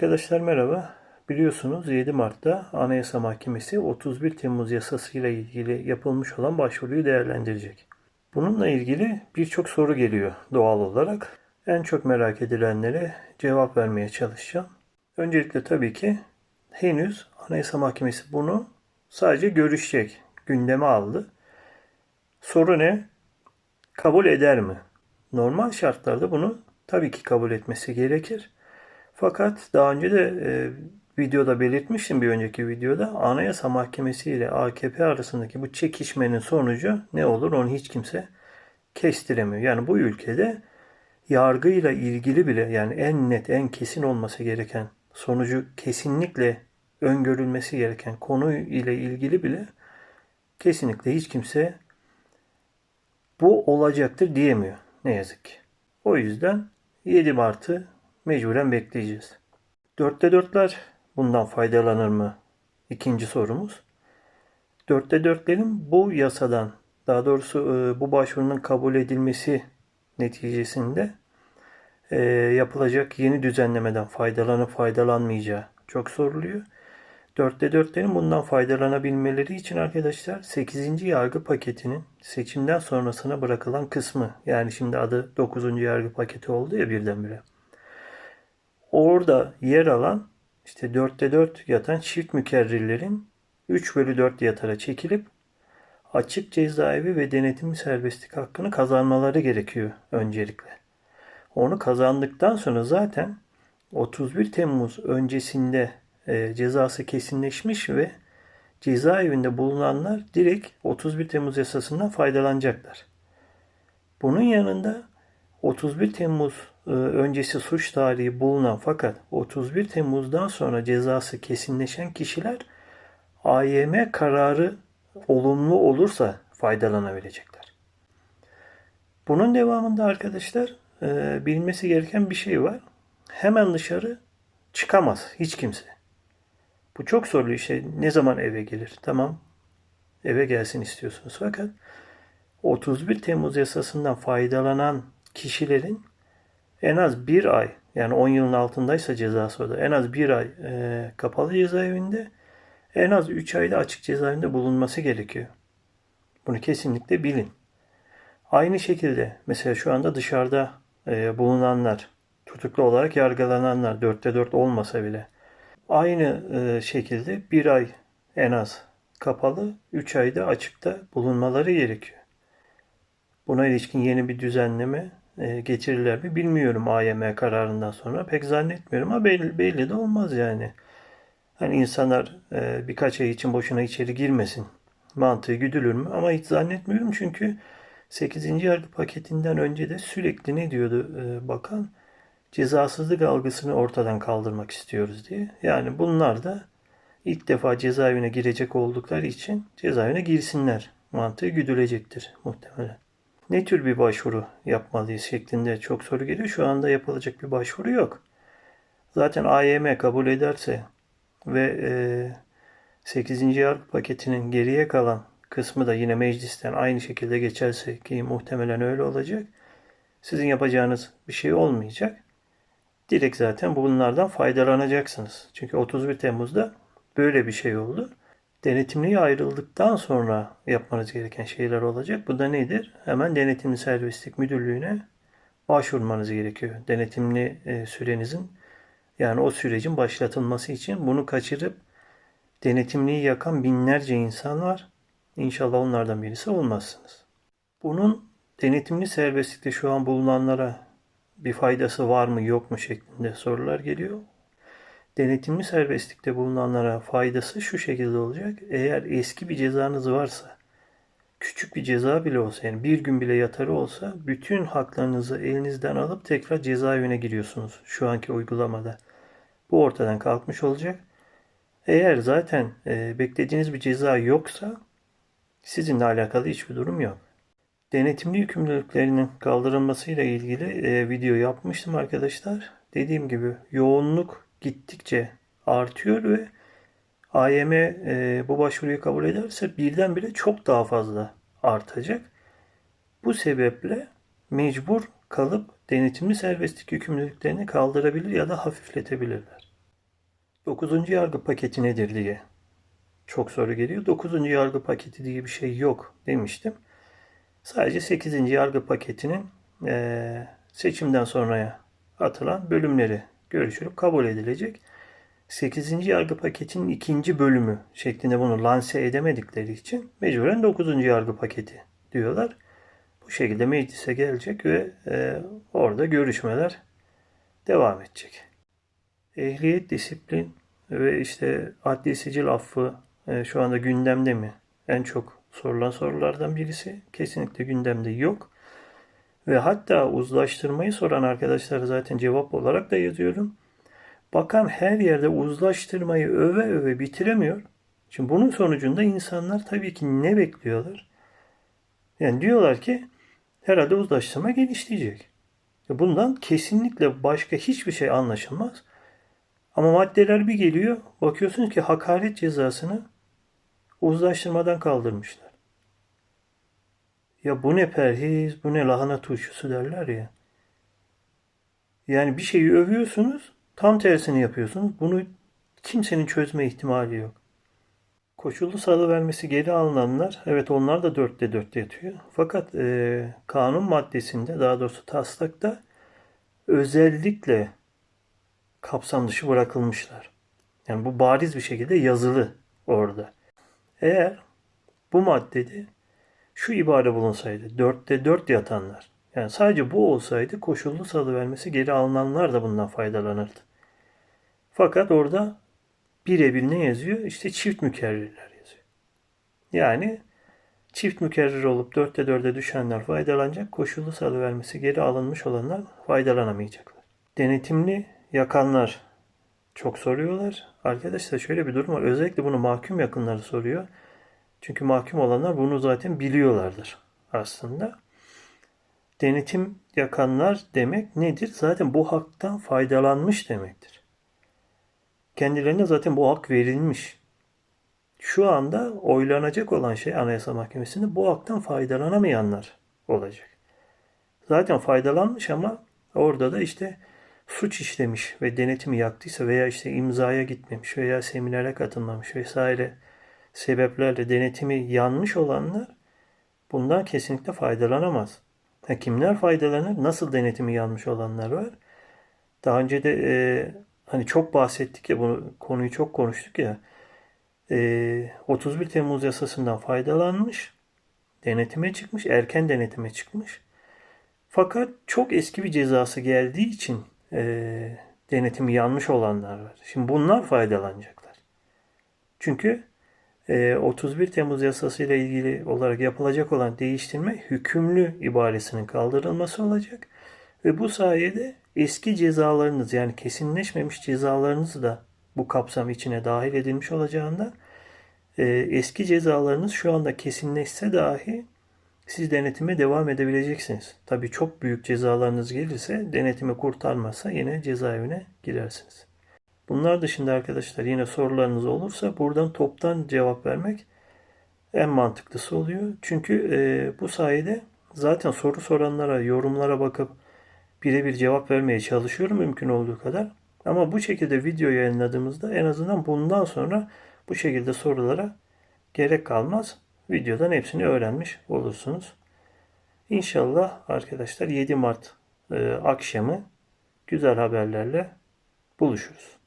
Arkadaşlar merhaba. Biliyorsunuz 7 Mart'ta Anayasa Mahkemesi 31 Temmuz yasasıyla ilgili yapılmış olan başvuruyu değerlendirecek. Bununla ilgili birçok soru geliyor doğal olarak. En çok merak edilenlere cevap vermeye çalışacağım. Öncelikle tabii ki henüz Anayasa Mahkemesi bunu sadece görüşecek, gündeme aldı. Soru ne? Kabul eder mi? Normal şartlarda bunu tabii ki kabul etmesi gerekir. Fakat daha önce de e, videoda belirtmiştim bir önceki videoda Anayasa Mahkemesi ile AKP arasındaki bu çekişmenin sonucu ne olur onu hiç kimse kestiremiyor. Yani bu ülkede yargıyla ilgili bile yani en net en kesin olması gereken sonucu kesinlikle öngörülmesi gereken konu ile ilgili bile kesinlikle hiç kimse bu olacaktır diyemiyor ne yazık ki. O yüzden 7 Mart'ı mecburen bekleyeceğiz. Dörtte dörtler bundan faydalanır mı? İkinci sorumuz. Dörtte dörtlerin bu yasadan, daha doğrusu e, bu başvurunun kabul edilmesi neticesinde e, yapılacak yeni düzenlemeden faydalanıp faydalanmayacağı çok soruluyor. Dörtte dörtlerin bundan faydalanabilmeleri için arkadaşlar 8. yargı paketinin seçimden sonrasına bırakılan kısmı yani şimdi adı 9. yargı paketi oldu ya birdenbire orada yer alan işte 4'te 4 yatan çift mükerrirlerin 3 bölü 4 yatara çekilip açık cezaevi ve denetimli serbestlik hakkını kazanmaları gerekiyor öncelikle. Onu kazandıktan sonra zaten 31 Temmuz öncesinde e, cezası kesinleşmiş ve cezaevinde bulunanlar direkt 31 Temmuz yasasından faydalanacaklar. Bunun yanında 31 Temmuz öncesi suç tarihi bulunan fakat 31 Temmuz'dan sonra cezası kesinleşen kişiler AYM kararı olumlu olursa faydalanabilecekler. Bunun devamında arkadaşlar e, bilmesi gereken bir şey var. Hemen dışarı çıkamaz hiç kimse. Bu çok sorulu şey. Ne zaman eve gelir? Tamam eve gelsin istiyorsunuz. Fakat 31 Temmuz yasasından faydalanan kişilerin en az bir ay yani 10 yılın altındaysa cezası o da en az bir ay e, kapalı cezaevinde en az 3 ayda açık cezaevinde bulunması gerekiyor. Bunu kesinlikle bilin. Aynı şekilde mesela şu anda dışarıda e, bulunanlar, tutuklu olarak yargılananlar dörtte dört olmasa bile aynı e, şekilde bir ay en az kapalı, 3 ayda açıkta bulunmaları gerekiyor. Buna ilişkin yeni bir düzenleme e, getirirler mi bilmiyorum AYM kararından sonra. Pek zannetmiyorum ama belli, belli de olmaz yani. Hani insanlar e, birkaç ay için boşuna içeri girmesin. Mantığı güdülür mü? Ama hiç zannetmiyorum çünkü 8. yargı paketinden önce de sürekli ne diyordu e, bakan? Cezasızlık algısını ortadan kaldırmak istiyoruz diye. Yani bunlar da ilk defa cezaevine girecek oldukları için cezaevine girsinler. Mantığı güdülecektir muhtemelen ne tür bir başvuru yapmalıyız şeklinde çok soru geliyor. Şu anda yapılacak bir başvuru yok. Zaten AYM kabul ederse ve e, 8. yargı paketinin geriye kalan kısmı da yine meclisten aynı şekilde geçerse ki muhtemelen öyle olacak. Sizin yapacağınız bir şey olmayacak. Direkt zaten bunlardan faydalanacaksınız. Çünkü 31 Temmuz'da böyle bir şey oldu denetimliğe ayrıldıktan sonra yapmanız gereken şeyler olacak. Bu da nedir? Hemen denetimli serbestlik müdürlüğüne başvurmanız gerekiyor. Denetimli e, sürenizin yani o sürecin başlatılması için bunu kaçırıp denetimliği yakan binlerce insan var. İnşallah onlardan birisi olmazsınız. Bunun denetimli serbestlikte şu an bulunanlara bir faydası var mı yok mu şeklinde sorular geliyor denetimli serbestlikte bulunanlara faydası şu şekilde olacak. Eğer eski bir cezanız varsa, küçük bir ceza bile olsa yani bir gün bile yatarı olsa bütün haklarınızı elinizden alıp tekrar cezaevine giriyorsunuz şu anki uygulamada. Bu ortadan kalkmış olacak. Eğer zaten e, beklediğiniz bir ceza yoksa sizinle alakalı hiçbir durum yok. Denetimli yükümlülüklerinin kaldırılmasıyla ilgili e, video yapmıştım arkadaşlar. Dediğim gibi yoğunluk gittikçe artıyor ve AYM e, bu başvuruyu kabul ederse birdenbire çok daha fazla artacak. Bu sebeple mecbur kalıp denetimli serbestlik yükümlülüklerini kaldırabilir ya da hafifletebilirler. 9. yargı paketi nedir diye çok soru geliyor. 9. yargı paketi diye bir şey yok demiştim. Sadece 8. yargı paketinin eee, seçimden sonraya atılan bölümleri görüşülüp kabul edilecek. 8. yargı paketinin ikinci bölümü şeklinde bunu lanse edemedikleri için mecburen 9. yargı paketi diyorlar. Bu şekilde meclise gelecek ve e, orada görüşmeler devam edecek. Ehliyet, disiplin ve işte adli sicil affı e, şu anda gündemde mi? En çok sorulan sorulardan birisi. Kesinlikle gündemde yok. Ve hatta uzlaştırmayı soran arkadaşlar zaten cevap olarak da yazıyorum. Bakan her yerde uzlaştırmayı öve öve bitiremiyor. Şimdi bunun sonucunda insanlar tabii ki ne bekliyorlar? Yani diyorlar ki herhalde uzlaştırma genişleyecek. Ya Bundan kesinlikle başka hiçbir şey anlaşılmaz. Ama maddeler bir geliyor, bakıyorsunuz ki hakaret cezasını uzlaştırmadan kaldırmışlar. Ya bu ne perhiz, bu ne lahana turşusu derler ya. Yani bir şeyi övüyorsunuz, tam tersini yapıyorsunuz. Bunu kimsenin çözme ihtimali yok. Koşullu salı vermesi geri alınanlar, evet onlar da dörtte dörtte yatıyor. Fakat e, kanun maddesinde, daha doğrusu taslakta özellikle kapsam dışı bırakılmışlar. Yani bu bariz bir şekilde yazılı orada. Eğer bu maddede şu ibare bulunsaydı, dörtte dört yatanlar, yani sadece bu olsaydı koşullu salı vermesi geri alınanlar da bundan faydalanırdı. Fakat orada birebir ne yazıyor? İşte çift mükerrirler yazıyor. Yani çift mükerrir olup dörtte dörde düşenler faydalanacak, koşullu salı vermesi geri alınmış olanlar faydalanamayacaklar. Denetimli yakanlar çok soruyorlar. Arkadaşlar şöyle bir durum var. Özellikle bunu mahkum yakınları soruyor. Çünkü mahkum olanlar bunu zaten biliyorlardır aslında. Denetim yakanlar demek nedir? Zaten bu haktan faydalanmış demektir. Kendilerine zaten bu hak verilmiş. Şu anda oylanacak olan şey Anayasa Mahkemesi'nde bu haktan faydalanamayanlar olacak. Zaten faydalanmış ama orada da işte suç işlemiş ve denetimi yaktıysa veya işte imzaya gitmemiş veya seminere katılmamış vesaire sebeplerle denetimi yanmış olanlar bundan kesinlikle faydalanamaz. Ha, kimler faydalanır? Nasıl denetimi yanmış olanlar var? Daha önce de e, hani çok bahsettik ya bunu konuyu çok konuştuk ya. E, 31 Temmuz yasasından faydalanmış, denetime çıkmış, erken denetime çıkmış. Fakat çok eski bir cezası geldiği için e, denetimi yanmış olanlar var. Şimdi bunlar faydalanacaklar. Çünkü 31 Temmuz yasası ile ilgili olarak yapılacak olan değiştirme hükümlü ibaresinin kaldırılması olacak. Ve bu sayede eski cezalarınız yani kesinleşmemiş cezalarınız da bu kapsam içine dahil edilmiş olacağından e, eski cezalarınız şu anda kesinleşse dahi siz denetime devam edebileceksiniz. Tabii çok büyük cezalarınız gelirse denetimi kurtarmazsa yine cezaevine girersiniz. Bunlar dışında arkadaşlar yine sorularınız olursa buradan toptan cevap vermek en mantıklısı oluyor. Çünkü e, bu sayede zaten soru soranlara, yorumlara bakıp birebir cevap vermeye çalışıyorum mümkün olduğu kadar. Ama bu şekilde video yayınladığımızda en azından bundan sonra bu şekilde sorulara gerek kalmaz. Videodan hepsini öğrenmiş olursunuz. İnşallah arkadaşlar 7 Mart e, akşamı güzel haberlerle buluşuruz.